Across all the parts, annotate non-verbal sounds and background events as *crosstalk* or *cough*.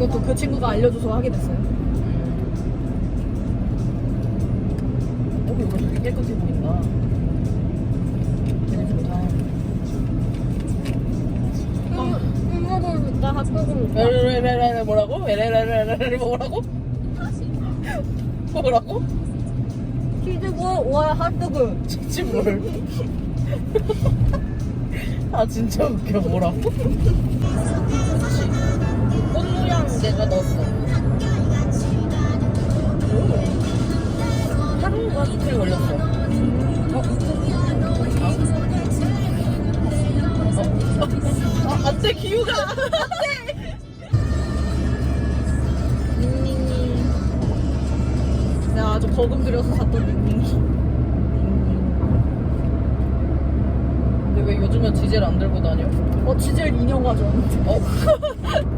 이것도 그 친구가 알려줘서 하게 됐어요. 여기 오늘 되게 깨끗해 보인다. 되게 좋다. 나 핫도그 에레레레레 뭐라고? 에레레레레 뭐라고? 뭐라고? 치즈볼 와 핫도그 진짜 뭘? 아 진짜 웃겨 뭐라고? 꽃 모양 내가 넣었어. 하루가 이틀 걸렸어. 어? 어? 아, 안 돼, 기우가! 안 돼! 닝닝이 내가 아주 거금 들여서 샀던 닝닝이 왜 요즘은 지젤 안 들고 다녀? 어 치젤 인형 가져왔는데 어?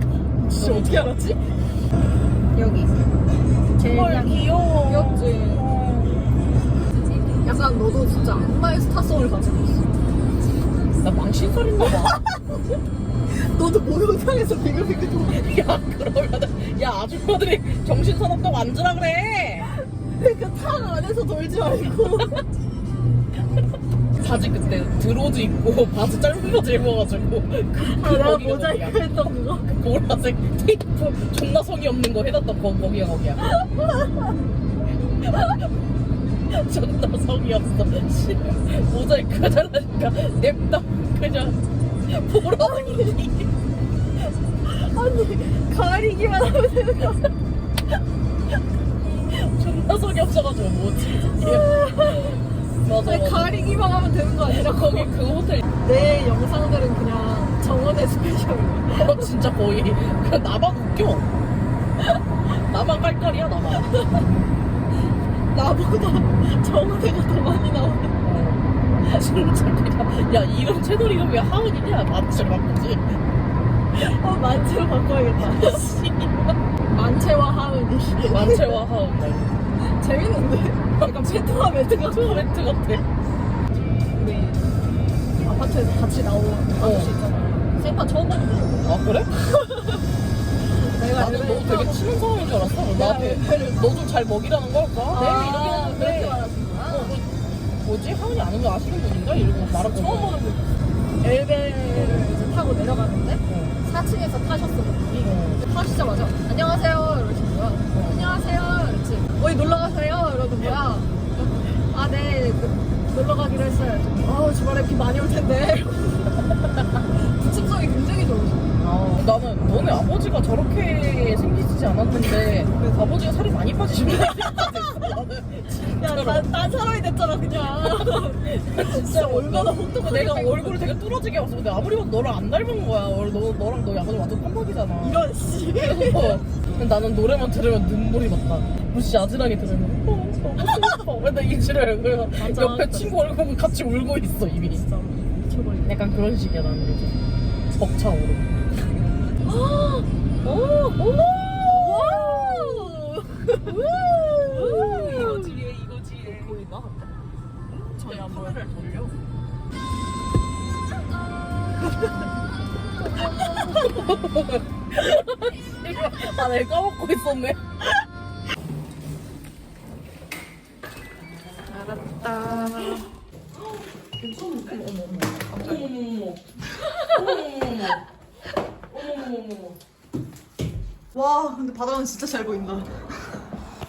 *laughs* 진짜 어떻게 알았지? 여기 제일 헐, 그냥 귀여워. 귀엽지 약간 너도 진짜 악마의 스타성을 가지고 있어 나 망신살인가 봐. *laughs* 너도 목욕탕에서 빙글빙글 돌아 야, 그러면, 야, 아줌마들이 정신 사납다고 앉으라 그래. *laughs* 그러니까 탕 안에서 돌지 말고 바지 그때 드로즈 입고 *laughs* 바지 짧은 바지 입어가지고. 아, 거기가 모자이크. 했던 그거 보라색 테이프 존나 성의 없는 거 해놨던 거, 거기야, 거기야. *laughs* 존나 성의 없어. 씨, 모자이크 해달라니까 냅다 그냥 보라색이. 아니 가리기만 하면 되는 거 존나 성의 없어가지고 뭐지? *laughs* 맞아, 맞아. 가리기만 하면 되는 거 아니라 거기 그 호텔. 내 영상들은 그냥 정원의 스페셜이야. 어, 진짜 거의 그냥 나만 웃겨. *laughs* 나만 깔깔이야 나만 *laughs* 나보다 정원애가 더 많이 나오네. 어, 진짜 그냥 야 이름 채널 이름이 하은이냐? 맞지 바꾸지. 어 만채로 바꿔야겠다. *laughs* 씨 만채와 하은이. 만채와 하은. 말 재밌는데? 약간 페트와 멘트가 토레트 같아 우리 아파트에서 같이 나온 아저씨 있잖아. 생판 처음 보는 아 그래? *laughs* 내가 나는 너 되게 친한 사람인 줄 알았어. 나한테 너 좀 잘 먹이라는 걸까? 아, 네 이렇게 그렇게 하는데. 말하시구나. 어, 뭐, 뭐지? 하은이 아는 거 아시는 분인가? 이러고 말하고 처음 보는 분. 엘베를 이제 타고 내려가는데 4층에서 타셨어 분이 타시자마자 안녕하세요 이러시는 거야 안녕하세요 이랬지 어디 놀러 가세요 이러는 거야 아네 그, 놀러 가기로 했어요 아 주말에 비 많이 올 텐데 *laughs* 부침성이 굉장히 좋으셔 아, 나는 너네 아버지가 저렇게 생기지 않았는데 아버지가 살이 많이 빠지신 거 야, 난, 난 사람이 됐잖아, 그냥. *laughs* 진짜 얼마나 혹독 내가 얼굴을 되게 뚫어지게 봤어. 근데 아무리 봐도 너를 안 닮은 거야. 너, 너랑 너희 아버지 완전 깜빡이잖아. 이런, 씨. 그래서 나는 노래만 들으면 눈물이 났다. 무시 아지랑이 들으면 너무 슬퍼. 맨날 이지를 그래서 맞아. 옆에 친구 얼굴 같이 울고 있어 이미. 진짜 미쳐버리네. 약간 그런 식이야 나는 요즘. 벅차오르. 오, 어머! 이거지 이거지. 보이나? 안 카메라를 돌려. 아, 내가 까먹고 있었네. 알았다. 어머머머. 어머머머. 어머머머. 와, 근데 바다는 진짜 잘 보인다.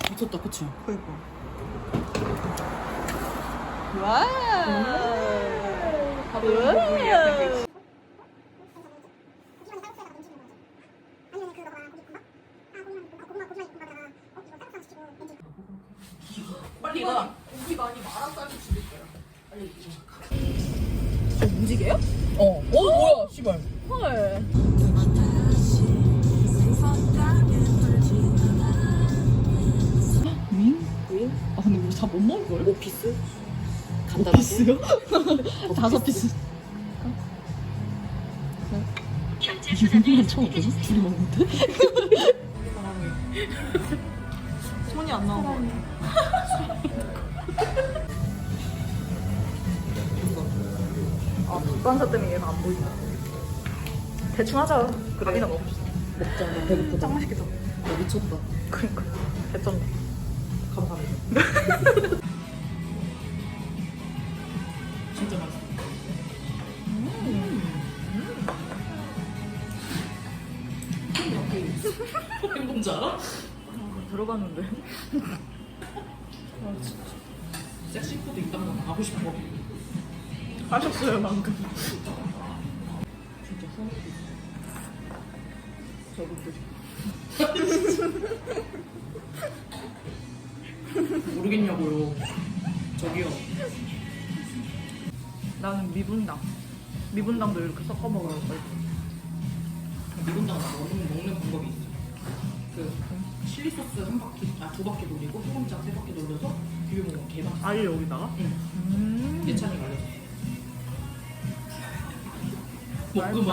미쳤다, 그치? 그니까. 와. 와. 빨 다못 먹을걸? 5피스? 간단하게? 피스요? 다섯 피스. 이건 처음 보지? 둘이 먹는데? *laughs* 손이 안 나오고. 아, 북반사 때문에 얘가 안 보인다. 대충 하자. 밥이나 먹읍시다. 먹자. 배고프다. 짱 맛있겠다. 나 미쳤다. 그러니까 개쩐다. 감사합니다. *laughs* 가고 싶어. 하셨어요 방금. 진짜 선호도. 저것도. *laughs* 모르겠냐고요. 저기요. 나는 미분당. 미분당도 이렇게 섞어 먹으라고 했지. 미분당 먹는, 먹는 방법이 있어. 그 칠리 소스 한 바퀴, 아 두 바퀴 돌리고 소금장 세 바퀴 돌려서 비벼 먹으면 개맛. 아예 여기다가? 응. 음. 예찬이 알려줬어.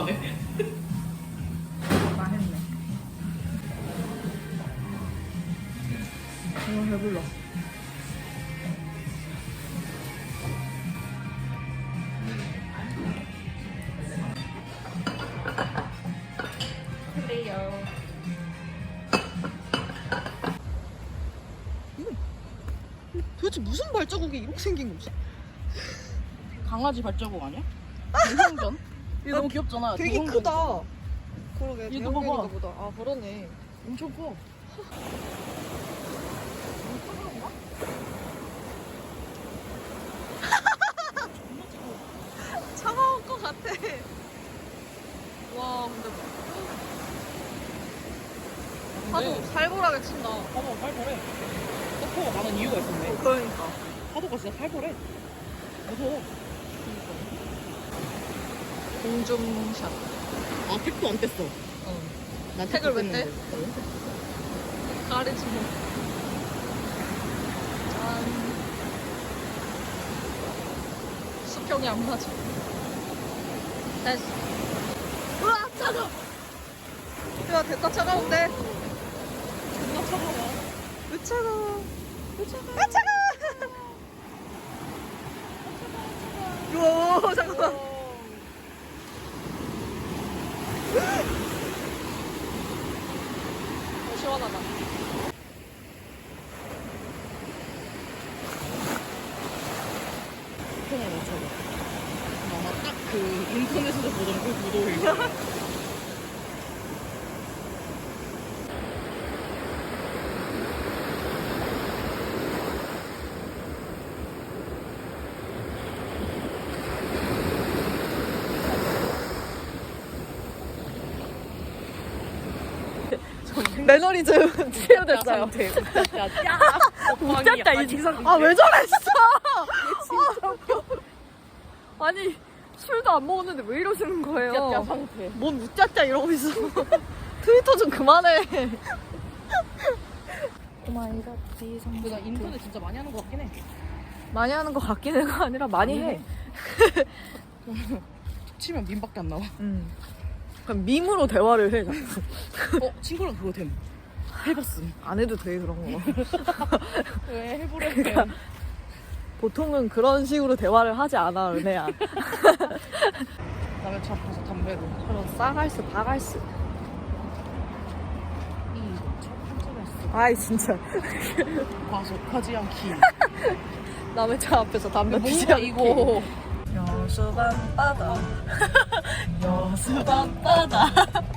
해. 맛있네. 이거 배불러. 도대체 무슨 발자국이 이렇게 생긴 거지? 강아지 발자국 아니야? *laughs* 대형견? 이거 너무 귀엽잖아. 되게 대형견. 크다. 그러게 이거 봐봐. 대형견인가 보다. 아 그러네. 엄청 커. 차가울 것 같아. 와 근데 파도 살벌하게 친다. 파도가 살벌해. 파도가 많은 이유가 있었네. 그러니까. 파도가 진짜 살벌해. 무서워. 공중샷. 아, 택도 안 뗐어. 어. 난 택을 왜 뗐는데. 떼? 가리지 뭐. 짠. 수평이 안 맞아. 됐어. 우와 차가. 야 됐다 차가운데. 존나 차가워. 왜 차가워? 아 차가워! 우와 잠깐만. 어, 시원하다. 통을 맞춰봐. 아마 딱 그 인터넷에서 보던 그 구도일 매너리즘 *laughs* 치유됐어요. 웃겼다, 이 지상. 아왜 저래 진짜? *laughs* 아니 술도 안 먹었는데 왜 이러시는 거예요? 야, 상태. 뭔 웃자짜 이러고 있어. *laughs* 트위터 좀 그만해. 근데 나 인터넷 진짜 많이 하는 것 같긴 해. 많이 하는 것 같긴 해가 아니라 많이 해. 치면 민밖에 안 나와. 음. 그럼 밈으로 대화를 해. 자꾸. 어, 친구랑 그거 됨. 해봤음. 안 해도 돼 그런 거. *laughs* 왜 해보래? 보통은 그런 식으로 대화를 하지 않아 은혜야. 남의 차 앞에서 담배도. 그럼 싸갈스 바갈스. 아이 진짜. 과속하지 않기. 남의 차 앞에서 담배 피지 뭔가. 이거. 여수 밤바다 여수 밤바다 여